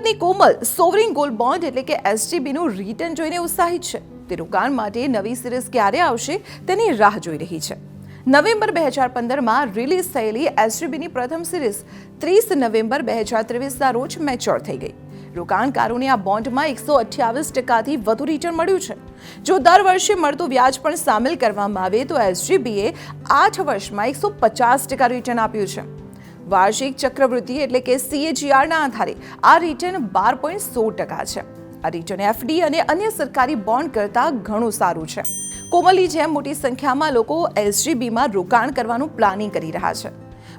પત્ની કોમલ sovereign gold bond એટલે કે એસજીબીનું રિટર્ન જોઈને ઉત્સાહિત છે. તે રોકાણ માટે નવી સિરીઝ ક્યારે આવશે તેની રાહ જોઈ રહી છે. નવેમ્બર બે હજાર પંદરમાં રિલીઝ થયેલી એસજીબીની પ્રથમ સિરીઝ ત્રીસ નવેમ્બર બે હજાર ત્રેવીસના રોજ મેચ્યોર થઈ ગઈ. રોકાણકારોને આ બોન્ડમાં એકસો અઠ્યાવીસ ટકાથી વધુ રિટર્ન મળ્યું છે. જો દર વર્ષે મળતું વ્યાજ પણ સામેલ કરવામાં આવે તો એસજીબીએ આઠ વર્ષમાં એકસો પચાસ ટકા રિટર્ન આપ્યું છે. વાર્ષિક ચક્રવૃદ્ધિ એટલે કે સીએજીઆરના આધારે આ રિટર્ન બાર પોઈન્ટ સો ટકા છે. આ રિટર્ન એફડી અને અન્ય સરકારી બોન્ડ કરતાં ઘણું સારું છે. કોમલની જેમ મોટી સંખ્યામાં લોકો એસજીબીમાં રોકાણ કરવાનું પ્લાનિંગ કરી રહ્યા છે.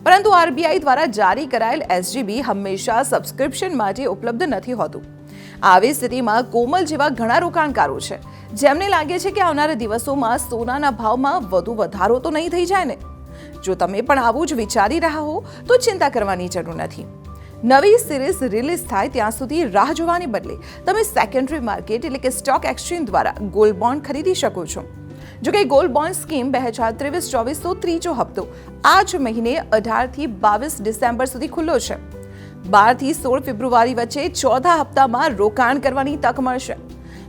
પરંતુ આરબીઆઈ દ્વારા જારી કરાયેલ એસજીબી હંમેશા સબસ્ક્રિપ્શન માટે ઉપલબ્ધ નથી હોતું. આવી સ્થિતિમાં કોમલ જેવા ઘણા રોકાણકારો છે. જેમને લાગે છે કે આવનારા દિવસોમાં સોનાના ભાવમાં વધુ વધારો તો નહીં થઈ જાય ને? જો તમે પણ આવું જ વિચારી રહ્યા હો, તો ચિંતા કરવાની જરૂર નથી. નવી સિરીઝ રિલીઝ થાય ત્યાં સુધી રાહ જોવાને બદલે તમે સેકન્ડરી માર્કેટ એટલે કે સ્ટોક એક્સચેન્જ દ્વારા ગોલ્ડ બોન્ડ ખરીદી શકો છો. જો કે ગોલ્ડ બોન્ડ સ્કીમ બે હજાર ત્રેવીસ ચોવીસનો ત્રીજો હપ્તો આ જ મહિને અઢારથી બાવીસ ડિસેમ્બર સુધી ખુલ્લો છે. બારથી સોળ ફેબ્રુઆરી વચ્ચે ચોથા હપ્તામાં રોકાણ કરવાની તક મળશે.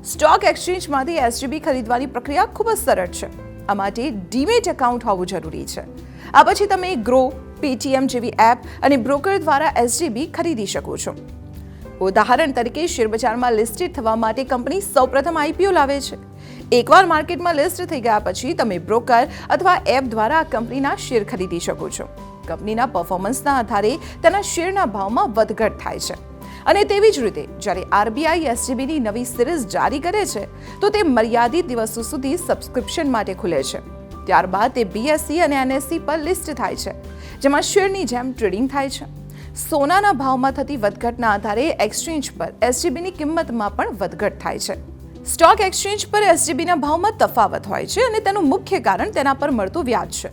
સ્ટોક એક્સચેન્જમાંથી એસજીબી ખરીદવાની પ્રક્રિયા ખૂબ જ સરળ છે. આ માટે ડીમેટ એકાઉન્ટ હોવું જરૂરી છે. આ પછી તમે ગ્રો, પેટીએમ જેવી એપ અને બ્રોકર દ્વારા એસજીબી ખરીદી શકો છો. ઉદાહરણ તરીકે, શેરબજારમાં લિસ્ટેડ થવા માટે કંપની સૌપ્રથમ આઈપીઓ લાવે છે. એકવાર માર્કેટમાં લિસ્ટ થઈ ગયા પછી તમે બ્રોકર અથવા એપ દ્વારા આ કંપનીના શેર ખરીદી શકો છો. કંપનીના પરફોર્મન્સના આધારે તેના શેરના ભાવમાં વધઘટ થાય છે. અને તેવી જ રીતે, જ્યારે આરબીઆઈ એસજીબીની નવી સિરીઝ જારી કરે છે, તો તે મર્યાદિત દિવસો સુધી સબસ્ક્રિપ્શન માટે ખુલે છે. ત્યારબાદ તે બીએસસી અને એનએસસી પર લિસ્ટ થાય છે, જેમાં શેરની જેમ ટ્રેડિંગ થાય છે. સોનાના ભાવમાં થતી વધઘટના આધારે એક્સચેન્જ પર એસજીબીની કિંમતમાં પણ વધઘટ થાય છે. સ્ટોક એક્સચેન્જ પર એસજીબીના ભાવમાં તફાવત હોય છે અને તેનું મુખ્ય કારણ તેના પર મળતું વ્યાજ છે.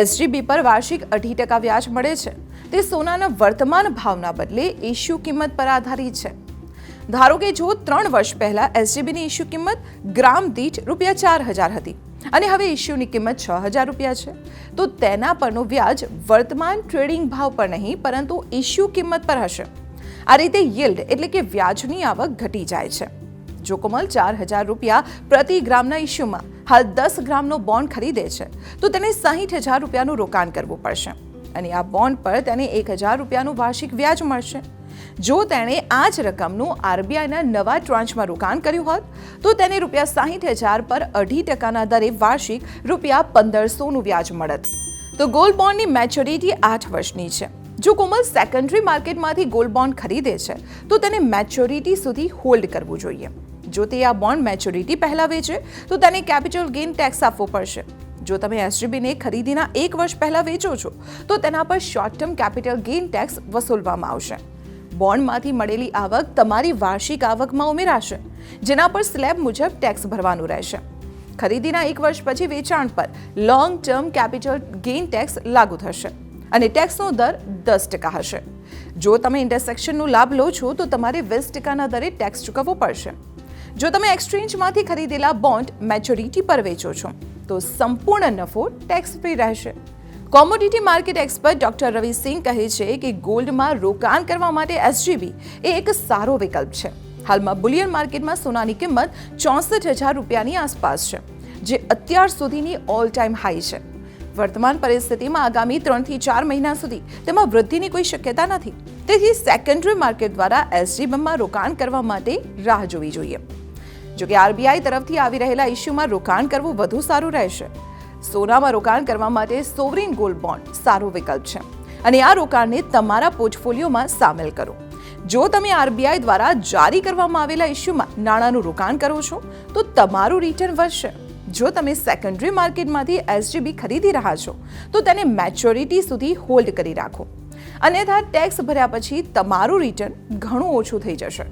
એસજીબી પર વાર્ષિક અઢી ટકા વ્યાજ મળે છે. તે સોનાના વર્તમાન ભાવના બદલે ઇશ્યુ કિંમત પર આધારિત છે. ધારો કે જો ત્રણ વર્ષ પહેલાં એસજીબીની ઇશ્યુ કિંમત ગ્રામ દીઠ રૂપિયા ચાર હજાર હતી અને હવે ઇશ્યુની કિંમત છ હજાર રૂપિયા છે. તો તેના પરનું વ્યાજ વર્તમાન ટ્રેડિંગ ભાવ પર નહીં, પરંતુ ઇશ્યુ કિંમત પર હશે. આ રીતે યીલ્ડ એટલે કે વ્યાજની આવક ઘટી જાય છે. જો કોમલ ચાર હજાર રૂપિયા પ્રતિ ગ્રામના ઇશ્યુમાં, હાલ દસ ગ્રામનો બોન્ડ ખરીદે છે, તો તેને સાહીઠ હજાર રૂપિયાનું રોકાણ કરવું પડશે. અને આ બોન્ડ પર તેને એક હજાર રૂપિયાનું વાર્ષિક વ્યાજ મળશે. જો તેણે આ જ રકમનું આરબીઆઈના નવા ટ્રાન્ચમાં રોકાણ કર્યું હોત, તો તેને રૂપિયા સાહીઠ હજાર પર અઢી ટકાના દરે વાર્ષિક રૂપિયા પંદરસોનું વ્યાજ મળત. તો ગોલ્ડ બોન્ડની મેચ્યોરિટી આઠ વર્ષની છે. જો કોમલ સેકન્ડરી માર્કેટમાંથી ગોલ્ડ બોન્ડ ખરીદે છે, તો તેને મેચ્યોરિટી સુધી હોલ્ડ કરવું જોઈએ. જો તે આ બોન્ડ મેચ્યોરિટી પહેલાં વેચે તો તેને કેપિટલ ગેઇન ટેક્સ આપવો પડશે. જો તમે એસજીબીને ખરીદીના એક વર્ષ પહેલાં વેચો છો, તો તેના પર short term capital gain tax વસૂલવામાં આવશે. બોન્ડમાંથી મળેલી આવક તમારી વાર્ષિક આવકમાં ઉમેરાશે, જેના પર સ્લેબ મુજબ ટેક્સ ભરવાનું રહેશે. ખરીદીના એક વર્ષ પછી વેચાણ પર long term capital gain tax લાગુ થશે અને ટેક્સનો દર દસ ટકા હશે. જો તમે ઇન્ટરસેક્શનનો લાભ લો છો, તો તમારે વીસ ટકાના દરે ટેક્સ ચૂકવવો પડશે. જો તમે એક્સચેન્જમાંથી ખરીદેલા બોન્ડ મેચ્યોરિટી પર વેચો છો તો સંપૂર્ણ નફો ટેક્સ ફ્રી રહેશે. Commodity market expert doctor Ravi Singh કહે છે કે ગોલ્ડમાં રોકાણ કરવા માટે એસજીબી એ એક સારો વિકલ્પ છે. હાલમાં બુલિયન માર્કેટમાં સોનાની કિંમત ચોસઠ હજાર રૂપિયાની આસપાસ છે, જે અત્યાર સુધીની ઓલ ટાઈમ હાઈ છે. વર્તમાન પરિસ્થિતિમાં આગામી ત્રણથી ચાર મહિના સુધી તેમાં વૃદ્ધિની કોઈ શક્યતા નથી. તેથી સેકન્ડરી માર્કેટ દ્વારા એસજીબીમાં રોકાણ કરવા માટે રાહ જોવી જોઈએ. જોકે આરબીઆઈ તરફથી આવી રહેલા ઇસ્યુમાં રોકાણ કરવું વધુ સારું રહેશે. સોનામાં રોકાણ કરવા માટે સોવરિન ગોલ્ડ બોન્ડ સારો વિકલ્પ છે. અને આ રોકાણને તમારા પોર્ટફોલિયોમાં સામેલ કરો. જો તમે આરબીઆઈ દ્વારા જારી કરવામાં આવેલા ઇસ્યુમાં નાણાંનું રોકાણ કરો છો, તો તમારું રિટર્ન વધશે. જો તમે સેકન્ડરી માર્કેટમાંથી એસજીબી ખરીદી રહ્યા છો, તો તેને મેચ્યોરિટી સુધી હોલ્ડ કરી રાખો. અન્યથા ટેક્સ ભર્યા પછી તમારું રિટર્ન ઘણું ઓછું થઈ જશે.